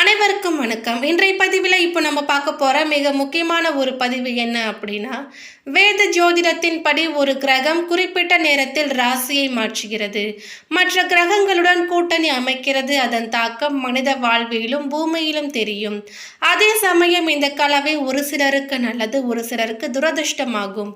ஆனால் அனைவருக்கும் வணக்கம். இன்றைய பதிவில் இப்போ நம்ம பார்க்க போகிற மிக முக்கியமான ஒரு பதிவு என்ன அப்படின்னா வேத ஜோதிடத்தின் படி ஒரு கிரகம் குறிப்பிட்ட நேரத்தில் ராசியை மாற்றுகிறது. மற்ற கிரகங்களுடன் கூட்டணி அமைக்கிறது. அதன் தாக்கம் மனித வாழ்விலும் பூமியிலும் தெரியும். அதே சமயம் இந்த கலவை ஒரு சிலருக்கு நல்லது ஒரு சிலருக்கு துரதிர்ஷ்டமாகும்.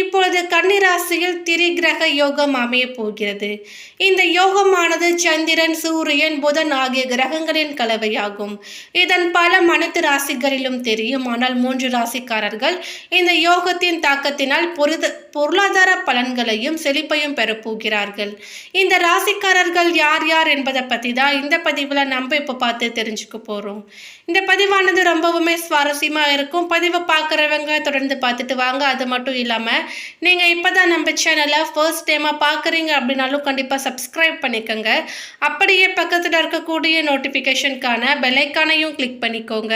இப்பொழுது கன்னிராசியில் திரிகிரக யோகம் அமைய போகிறது. இந்த யோகமானது சந்திரன் சூரியன் புதன் ஆகிய கிரகங்களின் கலவையாகும். இதன் பலம் அனைத்து ராசிகளிலும் தெரியும். ஆனால் மூன்று ராசிக்காரர்கள் இந்த யோகத்தின் தாக்கத்தினால் பொருத பொருளாதார பலன்களையும் செழிப்பையும் பெறப்போகிறார்கள் இந்த ராசிக்காரர்கள் யார் யார் என்பதை பற்றி தான் இந்த பதிவில் நம்ம இப்போ பார்த்து தெரிஞ்சுக்க போகிறோம் இந்த பதிவானது ரொம்பவுமே சுவாரஸ்யமாக இருக்கும். பதிவை பார்க்குறவங்க தொடர்ந்து பார்த்துட்டு வாங்க. அது மட்டும் இல்லாமல் நீங்கள் இப்போ தான் நம்ம சேனலை ஃபர்ஸ்ட் டைமாக பார்க்குறீங்க அப்படின்னாலும் கண்டிப்பாக சப்ஸ்கிரைப் பண்ணிக்கோங்க. அப்படியே பக்கத்தில் இருக்கக்கூடிய நோட்டிஃபிகேஷனுக்கான பெல்லைக்கானையும் கிளிக் பண்ணிக்கோங்க.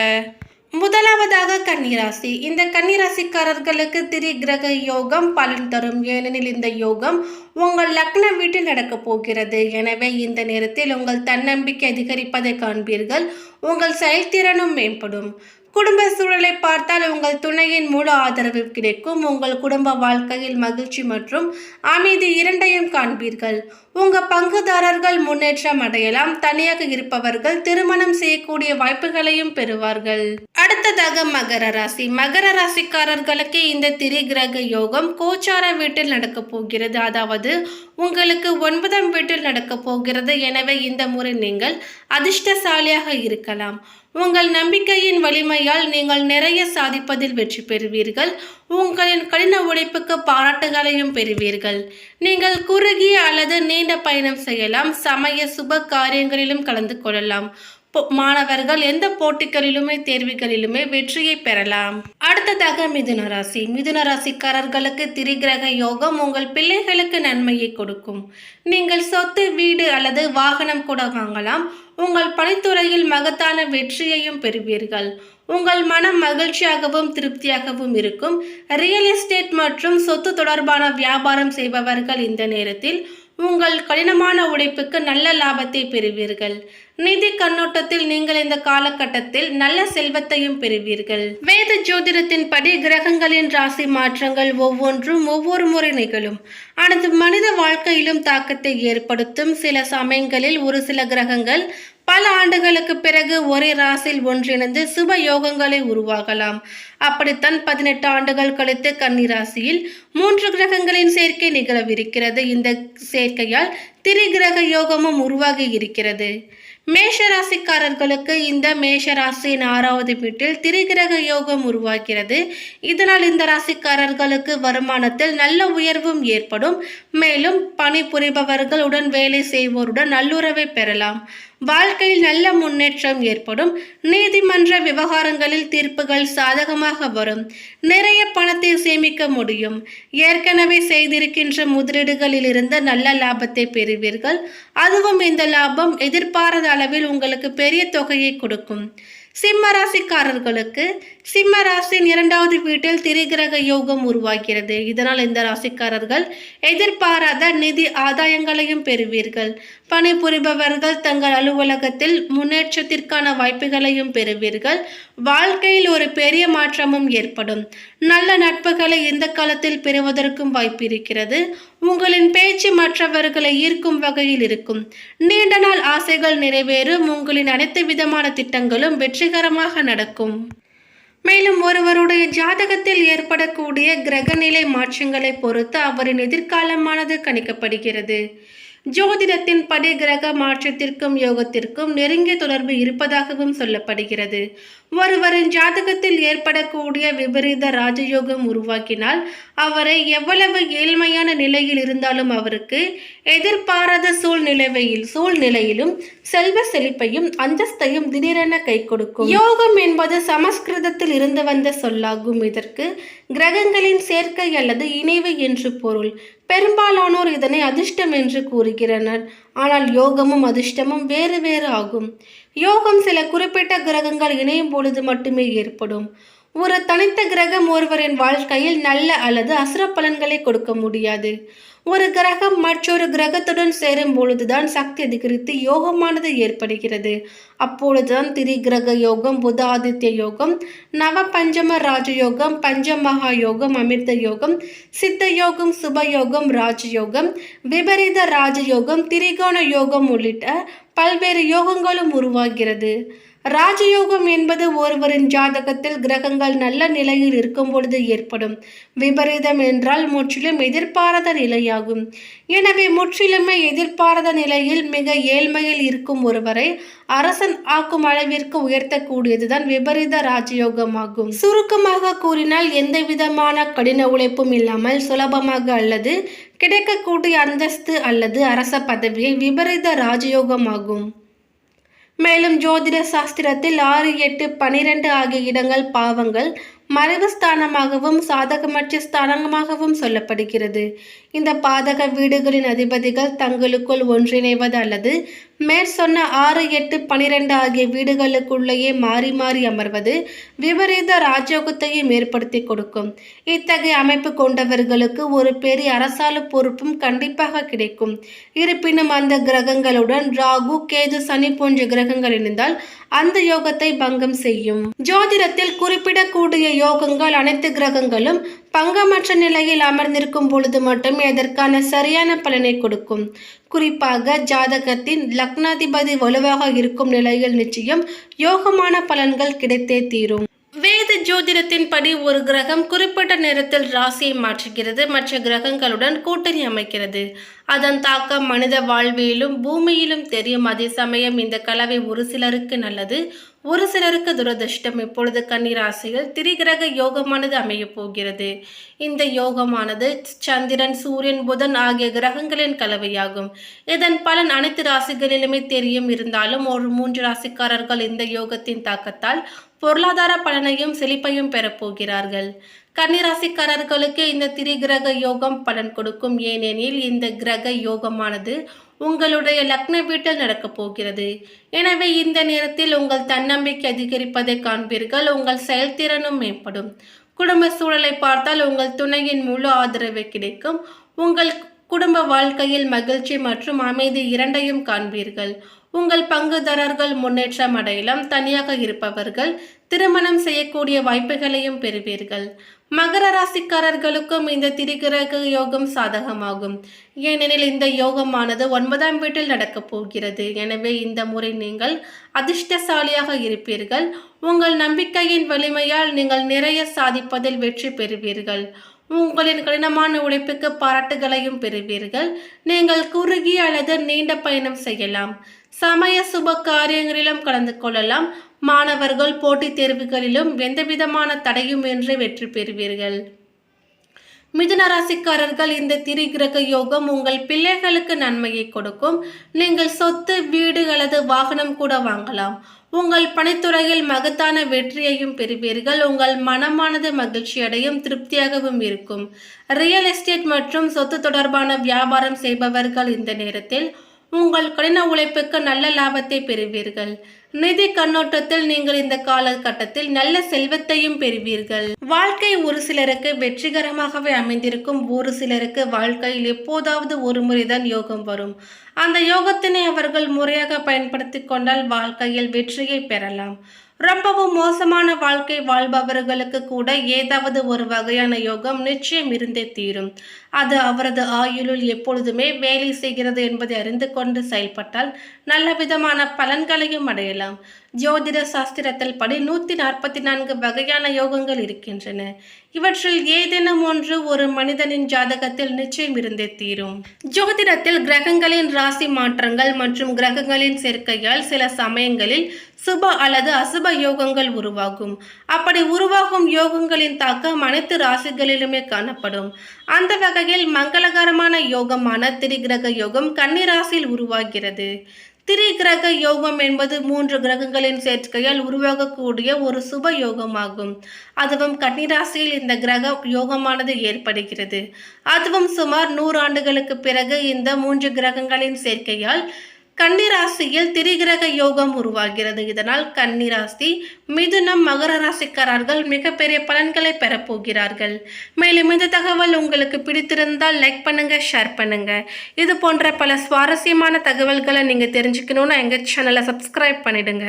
முதலாவதாக கன்னிராசி. இந்த கன்னிராசிக்காரர்களுக்கு திரி கிரக யோகம் பலன் தரும். ஏனெனில் இந்த யோகம் உங்கள் லக்னம் வீட்டில் நடக்கப் போகிறது. எனவே இந்த நேரத்தில் உங்கள் தன்னம்பிக்கை அதிகரிப்பதை காண்பீர்கள். உங்கள் செயல்திறனும் மேம்படும். குடும்ப சூழலை பார்த்தால் உங்கள் துணையின் முழு ஆதரவு கிடைக்கும். உங்கள் குடும்ப வாழ்க்கையில் மகிழ்ச்சி மற்றும் அமைதி இரண்டையும் காண்பீர்கள். உங்கள் பங்குதாரர்கள் முன்னேற்றம் அடையலாம். தனியாக இருப்பவர்கள் திருமணம் செய்யக்கூடிய வாய்ப்புகளையும் பெறுவார்கள். அடுத்ததாக மகர ராசி. மகர ராசிக்காரர்களுக்கு இந்த திரிகிரக யோகம் கோச்சார வீட்டில் நடக்கப் போகிறது. அதாவது உங்களுக்கு ஒன்பதாம் வீட்டில் நடக்கப் போகிறது. எனவே இந்த முறை நீங்கள் அதிர்ஷ்டசாலியாக இருக்கலாம். உங்கள் நம்பிக்கையின் வலிமையால் நீங்கள் நிறைய சாதிப்பதில் வெற்றி பெறுவீர்கள். உங்களின் கடின உழைப்புக்கு பாராட்டுகளையும் பெறுவீர்கள். நீங்கள் குறுகிய அல்லது நீண்ட பயணம் செய்யலாம். சமய சுப காரியங்களிலும் கலந்து கொள்ளலாம். மாணவர்கள் எந்த போட்டிகளிலுமே தேர்வுகளிலுமே வெற்றியை பெறலாம். அடுத்ததாக மிதுன ராசி. மிதுன ராசிக்காரர்களுக்கு திரிகிரக யோகம் உங்கள் பிள்ளைகளுக்கு நன்மையை கொடுக்கும். நீங்கள் சொத்து வீடு அல்லது வாகனம் கூட வாங்கலாம். உங்கள் பணித்துறையில் மகத்தான வெற்றியையும் பெறுவீர்கள். உங்கள் மனம் மகிழ்ச்சியாகவும் திருப்தியாகவும் இருக்கும். ரியல் எஸ்டேட் மற்றும் சொத்து தொடர்பான வியாபாரம் செய்பவர்கள் இந்த நேரத்தில் உங்கள் கடினமான உழைப்புக்கு நல்ல லாபத்தை பெறுவீர்கள். நிதி கண்ணோட்டத்தில் நீங்கள் இந்த காலகட்டத்தில் நல்ல செல்வத்தையும் பெறுவீர்கள். வேத ஜோதிடத்தின் படி கிரகங்களின் ராசி மாற்றங்கள் ஒவ்வொன்றும் ஒவ்வொரு முறை நிகழும். ஆனால் மனித வாழ்க்கையிலும் தாக்கத்தை ஏற்படுத்தும் சில சமயங்களில் ஒரு சில கிரகங்கள் பல ஆண்டுகளுக்கு பிறகு ஒரே ராசியில் ஒன்றிணைந்து சுப யோகங்களை உருவாகலாம். அப்படித்தான் பதினெட்டு ஆண்டுகள் கழித்து கன்னி ராசியில் மூன்று கிரகங்களின் சேர்க்கை நிகழவிருக்கிறது. இந்த சேர்க்கையால் திரிகிரக யோகமும் உருவாகி இருக்கிறது. மேஷ ராசிக்காரர்களுக்கு இந்த மேஷ ராசியின் ஆறாவது வீட்டில் திரிகிரக யோகம் உருவாகிறது. இதனால் இந்த ராசிக்காரர்களுக்கு வருமானத்தில் நல்ல உயர்வும் ஏற்படும். மேலும் பணிபுரிபவர்கள் உடன் வேலை செய்வோருடன் நல்லுறவை பெறலாம். வாழ்க்கையில் நல்ல முன்னேற்றம் ஏற்படும். நீதிமன்ற விவகாரங்களில் தீர்ப்புகள் சாதகமாக வரும். நிறைய பணத்தை சேமிக்க முடியும். ஏற்கனவே செய்திருக்கின்ற முதலீடுகளில் இருந்து நல்ல லாபத்தை பெறுவீர்கள். அதுவும் இந்த லாபம் எதிர்பாராத அளவில் உங்களுக்கு பெரிய தொகையை கொடுக்கும். சிம்ம ராசிக்காரர்களுக்கு சிம்ம ராசியின் இரண்டாவது வீட்டில் திரிகிரக யோகம் உருவாகிறது. இதனால் இந்த ராசிக்காரர்கள் எதிர்பாராத நிதி ஆதாயங்களையும் பெறுவீர்கள். பணிபுரிபவர்கள் தங்கள் அலுவலகத்தில் முன்னேற்றத்திற்கான வாய்ப்புகளையும் பெறுவீர்கள். வாழ்க்கையில் ஒரு பெரிய மாற்றமும் ஏற்படும். நல்ல நட்புகளை இந்த காலத்தில் பெறுவதற்கும் வாய்ப்பு இருக்கிறது. உங்களின் பேச்சு மற்றவர்களை ஈர்க்கும் வகையில் இருக்கும். நீண்ட நாள் ஆசைகள் நிறைவேறும். உங்களின் அனைத்து விதமான திட்டங்களும் வெற்றிகரமாக நடக்கும். மேலும் ஒருவருடைய ஜாதகத்தில் ஏற்படக்கூடிய கிரகநிலை மாற்றங்களை பொறுத்து அவரின் எதிர்காலமானது கணிக்கப்படுகிறது. ஜோதிடத்தின் படி கிரக மாற்றத்திற்கும் யோகத்திற்கும் நெருங்கிய தொடர்பு இருப்பதாகவும் சொல்லப்படுகிறது. ஒருவரின் ஜாதகத்தில் ஏற்படக்கூடிய விபரீத ராஜயோகம் உருவாக்கினால் அவரை எவ்வளவு ஏழ்மையான நிலையில் இருந்தாலும் அவருக்கு எதிர்பாராத சூழ்நிலையில் சூழ்நிலையிலும் செல்வ செழிப்பையும் அந்தஸ்தையும் திடீரென கை கொடுக்கும். யோகம் என்பது சமஸ்கிருதத்தில் இருந்து வந்த சொல்லாகும். இதற்கு கிரகங்களின் சேர்க்கை அல்லது இணைவு என்று பொருள். பெரும்பாலானோர் இதனை அதிர்ஷ்டம் என்று கூறுகிறனர். ஆனால் யோகமும் அதிர்ஷ்டமும் வேறு வேறு ஆகும். யோகம் சில குறிப்பிட்ட கிரகங்கள் இணையும் பொழுது மட்டுமே ஏற்படும். ஒரு தனித்த கிரகம் ஒருவரின் வாழ்க்கையில் நல்ல அல்லது அசுர பலன்களை கொடுக்க முடியாது. ஒரு கிரகம் மற்றொரு கிரகத்துடன் சேரும் பொழுதுதான் சக்தி அதிகரித்து யோகமானது ஏற்படுகிறது. அப்பொழுதுதான் திரி கிரக யோகம் புத ஆதித்ய யோகம் நவ பஞ்சம ராஜயோகம் பஞ்சமகா யோகம் அமிர்த யோகம் சித்த யோகம் சுப யோகம் ராஜயோகம் விபரீத ராஜயோகம் திரிகோண யோகம் உள்ளிட்ட பல்வேறு யோகங்களும் உருவாகிறது. ராஜயோகம் என்பது ஒருவரின் ஜாதகத்தில் கிரகங்கள் நல்ல நிலையில் இருக்கும் பொழுது ஏற்படும். விபரீதம் என்றால் முற்றிலும் எதிர்பாராத நிலையாகும். எனவே முற்றிலுமே எதிர்பாராத நிலையில் மிக ஏழ்மையில் இருக்கும் ஒருவரை அரசன் ஆக்கும் அளவிற்கு உயர்த்தக்கூடியதுதான் விபரீத ராஜயோகமாகும். சுருக்கமாக கூறினால் எந்த விதமான கடின உழைப்பும் இல்லாமல் சுலபமாக அல்லது கிடைக்கக்கூடிய அந்தஸ்து அல்லது அரச பதவியை விபரீத ராஜயோகமாகும். மேலும் ஜோதிட சாஸ்திரத்தில் ஆறு எட்டு பனிரெண்டு ஆகிய இடங்கள் பாவங்கள் மறைவு ஸ்தானமாகவும் சாதகமற்ற ஸ்தானமாகவும் சொல்லப்படுகிறது. இந்த பாதக வீடுகளின் அதிபதிகள் தங்களுக்குள் ஒன்றிணைவது அல்லது மேற்சொன்ன ஆறு எட்டு பனிரெண்டு ஆகிய வீடுகளுக்குள்ளேயே மாறி மாறி அமர்வது விபரீத ராஜயோகத்தையும் ஏற்படுத்தி கொடுக்கும். இத்தகைய அமைப்பு கொண்டவர்களுக்கு ஒரு பெரிய அரசால பொறுப்பும் கண்டிப்பாக கிடைக்கும். இருப்பினும் அந்த கிரகங்களுடன் ராகு கேது சனி போன்ற கிரகங்கள் இணைந்தால் அந்த யோகத்தை பங்கம் செய்யும். ஜோதிடத்தில் குறிப்பிடக்கூடிய யோகங்கள் அனைத்து கிரகங்களும் பங்கமற்ற நிலையில் அமர்ந்திருக்கும் பொழுது மட்டும் அதற்கான சரியான பலனை கொடுக்கும். குறிப்பாக ஜாதகத்தின் லக்னாதிபதி வலுவாக இருக்கும் நிலையில் நிச்சயம் யோகமான பலன்கள் கிடைத்தே தீரும். வேத ஜோதிடத்தின் படி ஒரு கிரகம் குறிப்பிட்ட நேரத்தில் ராசியை மாற்றுகிறது மற்ற கிரகங்களுடன் கூட்டணி அமைக்கிறது. அதன் தாக்கம் மனித வாழ்வியலும் பூமியிலும் தெரியும். அதே சமயம் இந்த கலவை ஒரு சிலருக்கு நல்லது ஒரு சிலருக்கு துரதிர்ஷ்டம். இப்பொழுது கன்னிராசியில் திரிகிரக யோகமானது அமையப் போகிறது. இந்த யோகமானது சந்திரன் சூரியன் புதன் ஆகிய கிரகங்களின் கலவையாகும். இதன் பலன் அனைத்து ராசிகளிலுமே தெரியும். இருந்தாலும் ஒரு மூன்று ராசிக்காரர்கள் இந்த யோகத்தின் தாக்கத்தால் பொருளாதார பலனையும் செழிப்பையும் பெறப்போகிறார்கள் கன்னிராசிக்காரர்களுக்கு இந்த திரிகிரக யோகம் பலன் கொடுக்கும். ஏனெனில் இந்த கிரக யோகமானது உங்களுடைய லக்ன வீட்டில் நடக்கப் போகிறது. எனவே இந்த நேரத்தில் உங்கள் தன்னம்பிக்கை அதிகரிப்பதை காண்பீர்கள். உங்கள் செயல்திறனும் மேம்படும். குடும்ப சூழலை பார்த்தால் உங்கள் துணையின் முழு ஆதரவு கிடைக்கும். உங்கள் குடும்ப வாழ்க்கையில் மகிழ்ச்சி மற்றும் அமைதி இரண்டையும் காண்பீர்கள். உங்கள் பங்குதாரர்கள் முன்னேற்றம் அடையலாம். தனியாக இருப்பவர்கள் திருமணம் செய்யக்கூடிய வாய்ப்புகளையும் பெறுவீர்கள். மகர ராசிக்காரர்களுக்கும் இந்த திரிகிரக யோகம் சாதகமாகும். ஏனெனில் இந்த யோகமானது ஒன்பதாம் வீட்டில் நடக்கப் போகிறது. எனவே இந்த முறை நீங்கள் அதிர்ஷ்டசாலியாக இருப்பீர்கள். உங்கள் நம்பிக்கையின் வலிமையால் நீங்கள் நிறைய சாதிப்பதில் வெற்றி பெறுவீர்கள். உங்களின் கடினமான உழைப்புக்கு பாராட்டுகளையும் பெறுவீர்கள். நீங்கள் குறுகிய அல்லது நீண்ட பயணம் செய்யலாம். சமய சுப காரியங்களிலும் கலந்து கொள்ளலாம். மாணவர்கள் போட்டித் தேர்வுகளிலும் எந்தவிதமான தடையும் என்று வெற்றி பெறுவீர்கள். மிதுன ராசிக்காரர்கள் இந்த திரிகிரக யோகம் உங்கள் பிள்ளைகளுக்கு நன்மையை கொடுக்கும். நீங்கள் சொத்து வீடு அல்லது வாகனம் கூட வாங்கலாம். உங்கள் பணித்துறையில் மகத்தான வெற்றியையும் பெறுவீர்கள். உங்கள் மனமானது மகிழ்ச்சியடையும் திருப்தியாகவும் இருக்கும். ரியல் எஸ்டேட் மற்றும் சொத்து தொடர்பான வியாபாரம் செய்பவர்கள் இந்த நேரத்தில் உங்கள் கடின உழைப்புக்கு நல்ல லாபத்தை பெறுவீர்கள். நிதி கண்ணோட்டத்தில் நீங்கள் இந்த காலகட்டத்தில் நல்ல செல்வத்தையும் பெறுவீர்கள். வாழ்க்கை ஒரு சிலருக்கு வெற்றிகரமாகவே அமைந்திருக்கும். ஒரு சிலருக்கு வாழ்க்கையில் எப்போதாவது ஒரு முறைதான் யோகம் வரும். அந்த யோகத்தினை அவர்கள் முறையாக பயன்படுத்தி கொண்டால் வாழ்க்கையில் வெற்றியை பெறலாம். ரொம்பவும் மோசமான வாழ்க்கை வாழ்பவர்களுக்கு கூட ஏதாவது ஒரு வகையான யோகம் நிச்சயம் இருந்தே தீரும். அது அவரது ஆயுளில் எப்பொழுதுமே வேலை செய்கிறது என்பதை அறிந்து கொண்டு செயல்பட்டால் நல்ல விதமான பலன்களையும் அடையலாம். ஜோதிட சாஸ்திரத்தில் படி நூற்றி நாற்பத்தி நான்கு வகையான யோகங்கள் இருக்கின்றன. இவற்றில் ஏதேனும் ஒன்று ஒரு மனிதனின் ஜாதகத்தில் நிச்சயம் இருந்தே தீரும். ஜோதிடத்தில் கிரகங்களின் ராசி மாற்றங்கள் மற்றும் கிரகங்களின் சேர்க்கையால் சில சமயங்களில் சுப அல்லது அசுப யோகங்கள் உருவாகும். அப்படி உருவாகும் யோகங்களின் தாக்கம் அனைத்து ராசிகளிலுமே காணப்படும். அந்த வகையில் மங்களகரமான யோகமான திரிகிரக யோகம் கன்னிராசியில் உருவாகிறது. திரிகிரக யோகம் என்பது மூன்று கிரகங்களின் சேர்க்கையால் உருவாகக்கூடிய ஒரு சுப யோகமாகும். அதுவும் கன்னிராசியில் இந்த கிரக யோகமானது ஏற்படுகிறது. அதுவும் சுமார் நூறு ஆண்டுகளுக்கு பிறகு இந்த மூன்று கிரகங்களின் சேர்க்கையால் கன்னிராசியில் திரிகிரக யோகம் உருவாகிறது. இதனால் கன்னிராசி மிதுனம் மகர ராசிக்காரர்கள் மிகப்பெரிய பலன்களை பெறப்போகிறார்கள் மேலும் இந்த தகவல் உங்களுக்கு பிடித்திருந்தால் லைக் பண்ணுங்க ஷேர் பண்ணுங்க. இது போன்ற பல சுவாரஸ்யமான தகவல்களை நீங்க தெரிஞ்சுக்கணும்னா எங்க சேனலை சப்ஸ்கிரைப் பண்ணிடுங்க.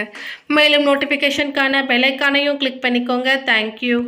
மேலும் நோட்டிபிகேஷனுக்கான பெலைக்கானையும் கிளிக் பண்ணிக்கோங்க. தேங்க்யூ